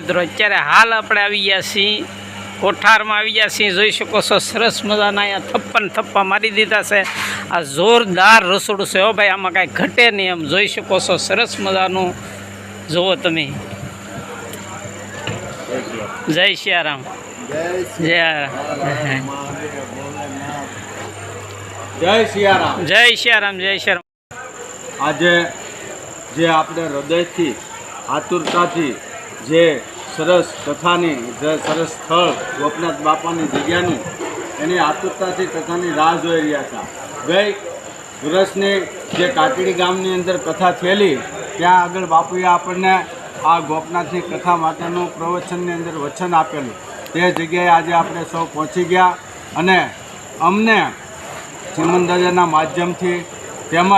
મિત્રો અત્યારે હાલ આપણે આવી ગયા છીએ. કોઠારમાં આવી ગયા છીએ. જોઈ શકો છો સરસ મજાના અહીંયા થપ્પન થપ્પા મારી દીધા છે. આ જોરદાર રસોડું છે. હો ભાઈ આમાં કાંઈ ઘટે નહીં એમ. જોઈ શકો છો સરસ મજાનું. જુઓ તમે. જય સિયારામ જય જય સિયારામ જય સિયારામ જય સિયારામ આજે જે આપણે હૃદયથી આતુરતાથી જે સરસ કથાની, જે સરસ સ્થળ ગોપનાથ બાપાની જગ્યાની, એની આતુરતાથી કથાની રાહ જોઈ રહ્યા હતા. ગઈ વર્ષની જે કાટડી ગામની અંદર કથા થયેલી, ત્યાં આગળ બાપુએ આપણને આ ગોપનાથની કથા માટેનું પ્રવચનની અંદર વચન આપેલું. તે જગ્યાએ આજે આપણે સૌ પહોંચી ગયા અને અમને ચિમનદાદાના માધ્યમથી તેમજ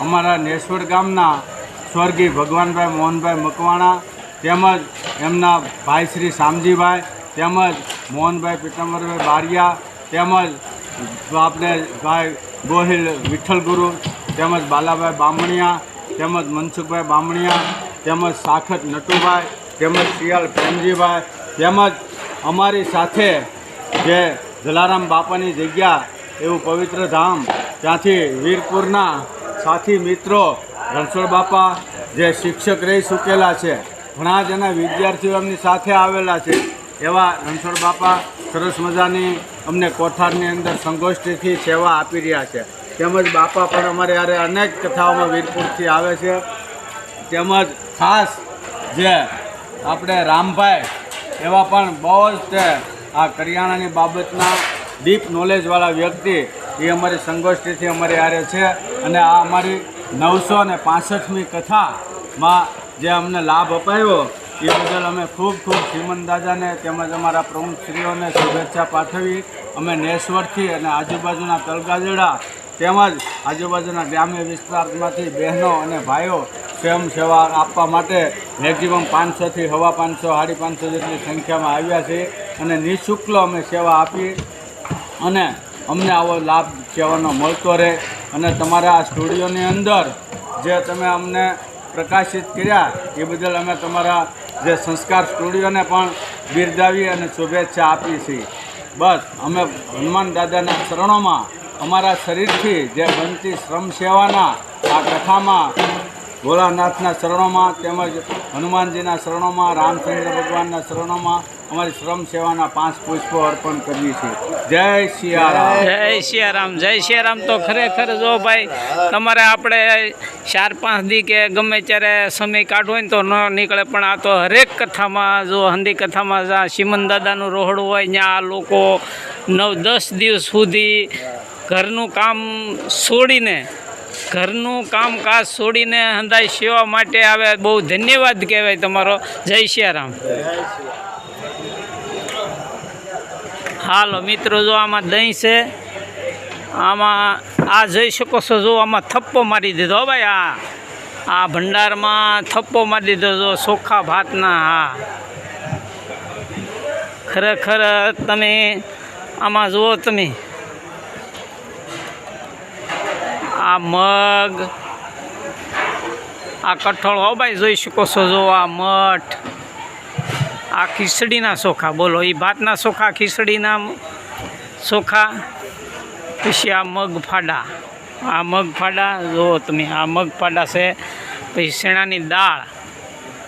અમારા નેશ્વર ગામના સ્વર્ગીય ભગવાનભાઈ મોહનભાઈ મકવાણા તેમજ એમના ભાઈ શ્રી શામજીભાઈ, તેમજ મોહનભાઈ પીતાંબરભાઈ બારિયા, તેમજ આપણે ભાઈ ગોહિલ વિઠ્ઠલ ગુરુ, તેમજ બાલાભાઈ બામણિયા, તેમજ મનસુખભાઈ બામણિયા, તેમજ સાખત નટુભાઈ, તેમજ શિયાળ પ્રેમજીભાઈ, તેમજ અમારી સાથે જે જલારામ બાપાની જગ્યા, એવું પવિત્ર ધામ, ત્યાંથી વીરપુરના સાથી મિત્રો રણછોડ બાપા, જે શિક્ષક રહી ચૂકેલા છે. ઘણા જણા વિદ્યાર્થીઓ એમની સાથે આવેલા છે. એવા રણછોડ બાપા સરસ મજાની અમને કોઠારની અંદર સંગોષ્ઠીથી સેવા આપી રહ્યા છે. તેમજ બાપા પણ અમારે યારે અનેક કથાઓમાં વીરપુરથી આવે છે. તેમજ ખાસ જે આપણે રામભાઈ, એવા પણ બહુ જ તે આ કરિયાણાની બાબતના ડીપ નોલેજવાળા વ્યક્તિ એ અમારી સંગોષ્ઠીથી અમારી હારે છે. અને આ અમારી નવસો ને પાસઠમી કથામાં જે અમને લાભ અપાયો, એ બદલ અમે ખૂબ ખૂબ શ્રીમંત દાદાને તેમજ અમારા પ્રમુખશ્રીઓને શુભેચ્છા પાઠવી. અમે નેશ્વરથી અને આજુબાજુના તલગાજડા તેમજ આજુબાજુના ગ્રામ્ય વિસ્તારમાંથી બહેનો અને ભાઈઓ સ્વયં સેવા આપવા માટે મેક્ઝિમમ પાંચસોથી હવા પાંચસો સાડી પાંચસો જેટલી સંખ્યામાં આવ્યા છે અને નિઃશુલ્ક અમે સેવા આપી અને અમને આવો લાભ સેવાનો મળતો રહે. અને તમારા આ સ્ટુડિયોની અંદર જે તમે અમને પ્રકાશિત કર્યા, એ બદલ અમે તમારા જે સંસ્કાર સ્ટુડિયોને પણ બિરદાવી અને શુભેચ્છા આપીએ છીએ. બસ, અમે હનુમાન દાદાના ચરણોમાં અમારા શરીરથી જે બનતી શ્રમ સેવાના આ કથામાં ભોળાનાથના શરણોમાં તેમજ હનુમાનજીના શરણોમાં રામચંદ્ર ભગવાનના શરણોમાં અમારી શ્રમ સેવાના પાંચ પુષ્પો અર્પણ કરીએ છીએ. જય સિયારામ જય સિયારામ જય સિયારામ તો ખરેખર જો ભાઈ તમારે આપણે ચાર પાંચ દી કે ગમે ત્યારે સમય કાઢવો હોય ને તો ન નીકળે પણ આ તો હરેક કથામાં જો હંદી કથામાં જ્યાં સિમન દાદાનું રોહડું હોય ત્યાં આ લોકો નવ દસ દિવસ સુધી ઘરનું કામ છોડીને ઘરનું કામકાજ છોડીને હંદાય સેવા માટે આવે બહુ ધન્યવાદ કહેવાય તમારો. જય સિયારામ હાલો, મિત્રો, જો આમાં દહીં છે, આમાં આ જોઈ શકો છો, જો આમાં થપ્પો મારી દીધો ભાઈ, આ. આ ભંડારમાં થપ્પો મારી દીધો, જો ચોખ્ખા ભાતના, હા. ખરેખર તમે આમાં જુઓ તમે. આ મગ, આ કઠોળ, હો ભાઈ, જોઈ શકો છો, જો આ મઠ. આ ખીચડીના ચોખા બોલો એ ભાતના ચોખા ખીચડીના ચોખા પછી આ મગફાડા આ મગફાડા જુઓ તમે, આ મગફાડા છે, પછી શેણાની દાળ.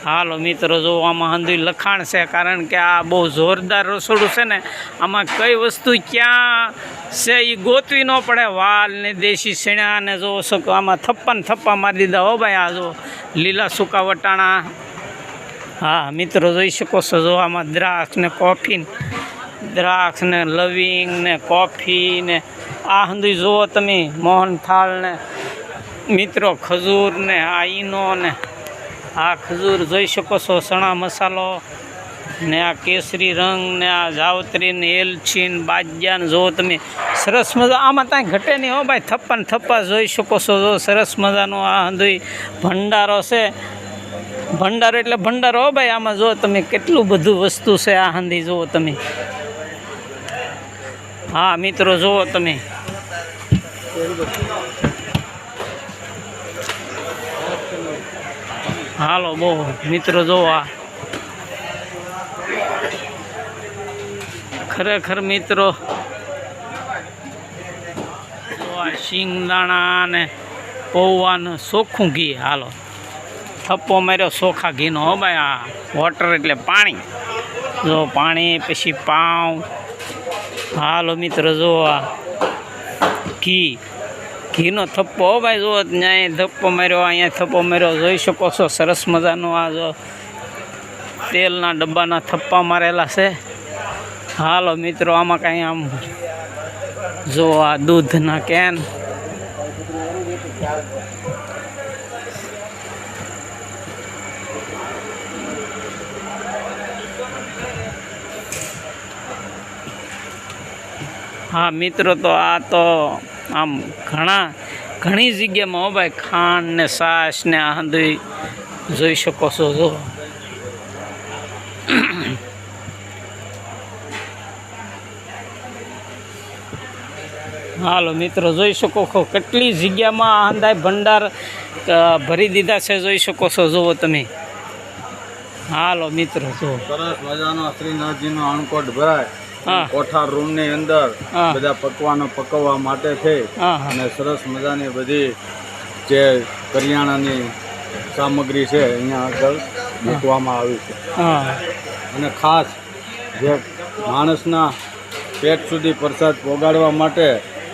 હાલો મિત્રો જો આમાં હંધુય લખાણ છે, કારણ કે આ બહુ જોરદાર રસોડું છે ને, આમાં કઈ વસ્તુ ક્યાં છે એ ગોતવી ન પડે. વાલ ને દેશી શેણા ને જો આમાં થપ્પા ને થપ્પા મારી દીધા. હો ભાઈ, આ જો લીલા સૂકા વટાણા. હા, મિત્રો જોઈ શકો છો, જો આમાં દ્રાક્ષ ને કોફી દ્રાક્ષ ને લવિંગ ને કોફી ને, આ હંધુય જુઓ તમે, મોહનથાળ ને, મિત્રો ખજૂર ને, આ ઈનો ને, આ ખજૂર જોઈ શકો છો સણા મસાલો ને, આ કેસરી રંગ ને, આ જાવત્રી ને, એલચી ને, બાજ્યા ને, જુઓ તમે, સરસ મજા, આમાં ત્યાં ઘટે નહીં હો ભાઈ, થપ્પા ને થપ્પા જોઈ શકો છો, જો સરસ મજાનો આ હંધુય ભંડારો છે ભંડારો એટલે ભંડારો હો ભાઈ, આમાં જુઓ તમે કેટલું બધું વસ્તુ છે આ હાંધી, જુઓ તમે. હા, મિત્રો, જુઓ તમે. હાલો, બહુ. મિત્રો, જુઓ આ. ખરેખર, મિત્રો શિંગદાણા ને પૌવાનું ચોખ્ખું ઘી. હાલો. થપ્પો માર્યો ચોખા ઘીનો, હો ભાઈ, આ વોટર એટલે પાણી. જો પાણી, પછી પાઉં. હાલો મિત્ર, જો આ ઘી. ઘીનો થપ્પો, હો ભાઈ, જો ત્યાં થપ્પો માર્યો, અહીંયા થપ્પો માર્યો, જોઈ શકો છો, સરસ મજાનો આ જો તેલના ડબ્બાના થપ્પા મારેલા છે. હાલો મિત્રો, આમાં કાંઈ આમ જો આ દૂધના કેન હા, મિત્રો, તો આ તો આમ ઘણા, ઘણી જગ્યામાં હો ભાઈ, ખાંડ ને સાસ ને આ જોઈ શકો છો, જો. હાલો, મિત્રો, જોઈ શકો છો કેટલી જગ્યામાં આંદાય ભંડાર ભરી દીધા છે, જોઈ શકો છો, જુઓ તમે. હાલો, મિત્રો, જુઓ. સરસ મજાનો શ્રીનાથજીનો અણકોટ ભરાય. હા. રૂમ રૂમની અંદર બધા પકવાનો પકવવા માટે છે. અને સરસ મજાની બધી જે કરિયાણાની સામગ્રી છે અહીંયા આગળ મૂકવામાં આવી છે. અને ખાસ જે માણસના પેટ સુધી પ્રસાદ પોગાડવા માટે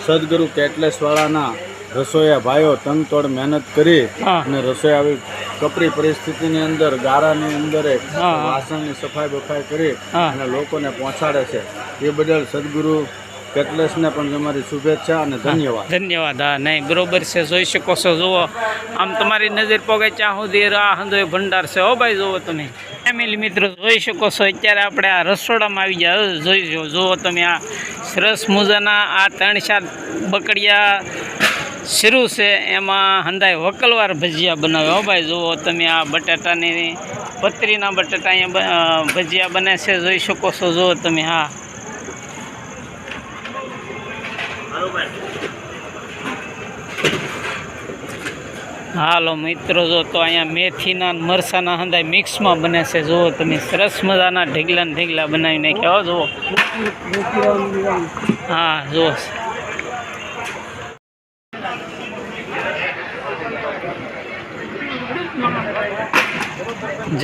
સદગુરુ કેટલેશવાળાના રસોઈયા ભાઈઓ તનતોડ મહેનત કરી અને રસોઈ આવી કપરી પરિસ્થિતિની અંદર ગારાની અંદર. વાસણની સફાઈ બફાઈ કરી. અને લોકોને પહોંચાડે છે. એ બદલ સદગુરુ કેટલસને પણ તમારી શુભેચ્છા અને ધન્યવાદ. ધન્યવાદ. હા નહીં બરોબર છે. જોઈ શકો છો જુઓ. આમ તમારી નજર પગે ત્યાં સુધી આ હંધો ભંડાર છે. હો ભાઈ જુઓ તમે. ફેમિલી મિત્રો જોઈ શકો છો અત્યારે આપણે આ રસોડામાં આવી ગયા. જોઈ જુઓ તમે આ સરસ મોજાના આ ત્રણ ચાર બકડિયા શરૂ છે, એમાં હંધાય વકલવાર ભજીયા બનાવે. હો ભાઈ, જુઓ તમે આ બટાટાની પતરીના બટાટા અહીંયા ભજીયા બને છે, જોઈ શકો છો, જુઓ તમે, હા. હાલો મિત્રો, જો તો અહીંયા મેથીના મરસાના હંધાય મિક્સમાં બને છે, જુઓ તમે, સરસ મજાના ઢીગલા ઢીગલા બનાવી નાખ્યા, હો, જુઓ. હા, જુઓ.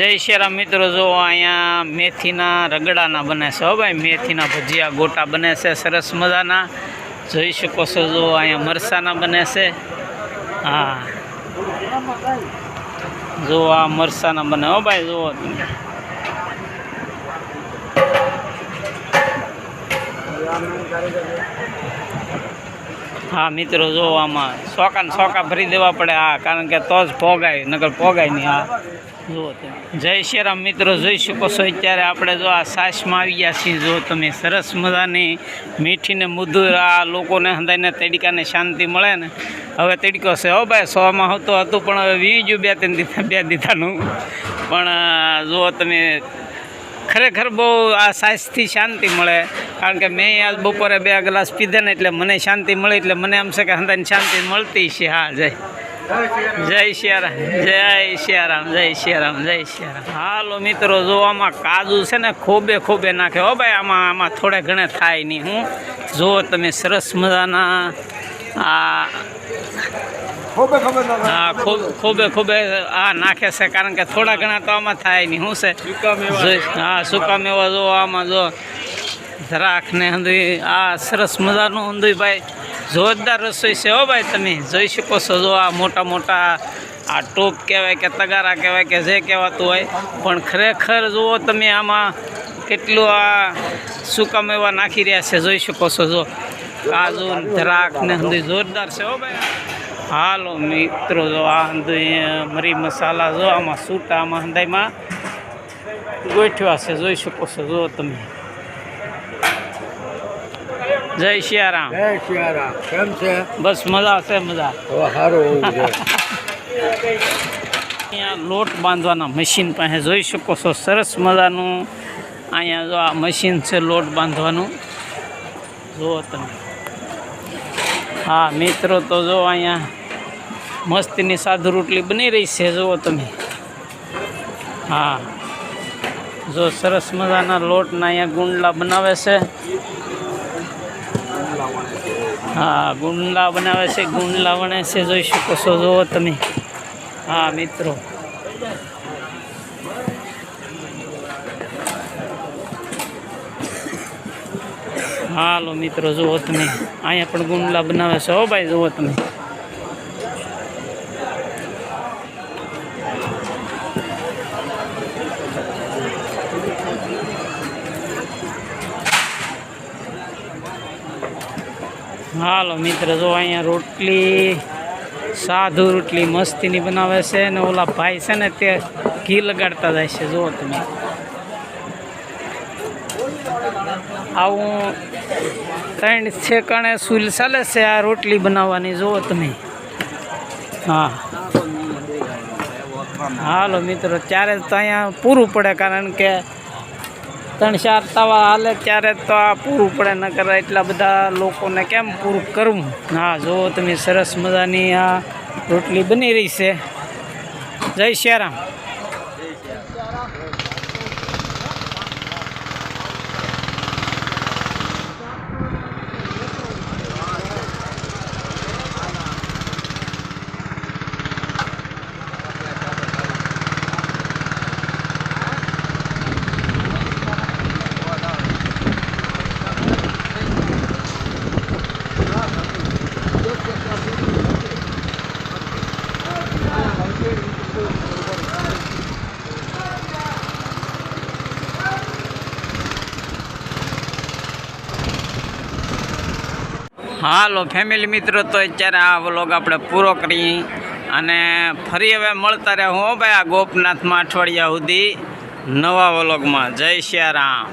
જય શ્રીરામ મિત્રો, જો અહીંયા મેથીના રગડાના બને છે હો ભાઈ, મેથીના ભજીયા ગોટા બને છે, સરસ મજાના. જોઈ શકો છો, જો અહીંયા મરસાના બને છે. હા. જો આ મરસાના બને હો ભાઈ, જુઓ. તમે હા મિત્રો, જો આમાં સોકા ને સોકા ભરી દેવા પડે, હા, કારણ કે તો જ પોગાય, નકર પોગાય નહીં, હા. જુઓ તમે. જય શ્રીરામ મિત્રો, જોઈ શકો અત્યારે આપણે જો આ સાસમાં આવી ગયા છીએ. જો તમે સરસ મજાની મીઠી ને મધુર આ લોકોને હંધાઈને તડકાને શાંતિ મળે ને, હવે તડકો છે. હો ભાઈ, સોમાં હતો હતું, પણ હવે વીજું બે ત્રણ દીધા, બે દીધાનું. પણ જુઓ તમે ખરેખર બહુ આ સાસથી શાંતિ મળે. કારણ કે મેં આજ બપોરે બે ગ્લાસ પીધા ને એટલે મને શાંતિ મળી, એટલે મને એમ છે કે હંધાને શાંતિ મળતી છે. હા, જય. જય શિયારામ જય શિયારામ જય શિયારામ જય શિયારામ. હાલો મિત્રો જો આમાં કાજુ છે ને ખોબે ખોબે નાખે. હો ભાઈ આમાં આમાં થોડે ઘણે થાય નહીં હું. જો તમે સરસ મજાના આ હા ખૂબ ખૂબે ખૂબે આ નાખે છે કારણ કે થોડા ઘણા તો આમાં થાય નહીં શું છે. હા સુકા મેવા જો આમાં જો જરાક ને આ સરસ મજાનું હંધુઈ ભાઈ. જોરદાર રસોઈ છે હો ભાઈ તમે. જોઈ શકો છો જો આ મોટા મોટા આ ટોપ કહેવાય કે તગારા કહેવાય કે જે કહેવાતું હોય. પણ ખરેખર જુઓ તમે આમાં કેટલું આ સૂકા મેવા નાખી રહ્યા છે, જોઈ શકો છો જો. કાજુ ધરાક ને હંધુઈ જોરદાર છે હો ભાઈ. હાલો મિત્રો, જો આ મરી મસાલા જો આમાં સૂટા આમાં હંધાઈમાં ગોઠવ્યા છે, જોઈ શકો છો જો તમે. જય શિયારામ. જય શિયારામ. કેમ છે? બસ મજા છે મજા. સારું અહીંયા લોટ બાંધવાના મશીન પાસે જોઈ શકો છો સરસ મજાનું. અહીંયા જો આ મશીન છે લોટ બાંધવાનું. જુઓ તમે. હા મિત્રો તો જો અહીંયા મસ્તીની સાધુ રોટલી બની રહી છે જુઓ તમે. હા. જો સરસ મજાના લોટના અહીંયા ગુંડલા બનાવે છે. હા, ગુંડલા બનાવે છે, ગુંડલા વણે છે, જોઈ શકો છો, જુઓ તમે. હા, મિત્રો. હાલો, મિત્રો, જુઓ તમે. અહીંયા પણ ગુંડલા બનાવે છે. હો ભાઈ, જુઓ તમે. હાલો મિત્ર, જો અહીંયા રોટલી, સાધુ રોટલી મસ્તીની બનાવે છે ને ઓલા ભાઈ છે ને તે ઘી લગાડતા જાય છે, જુઓ તમે. આવું ત્રણ છેકણે સુલ ચાલે છે આ રોટલી બનાવવાની, જુઓ તમે. હા. હાલો મિત્રો, ત્યારે તો અહીંયા પૂરું પડે કારણ કે ત્રણ ચાર તવા હાલે ત્યારે તો આ પૂરું પડે ન કરે એટલા બધા લોકોને કેમ પૂરું કરવું હા, જુઓ તમે સરસ મજાની આ રોટલી બની રહી છે. જય શ્યારામ હાલો ફેમિલી મિત્રો, તો અત્યારે આ વ્લોગ આપણે પૂરો કરી અને ફરી હવે મળતા રહે હું ભાઈ, આ ગોપનાથમાં અઠવાડિયા સુધી નવા વ્લોગમાં જય શ્રી રામ.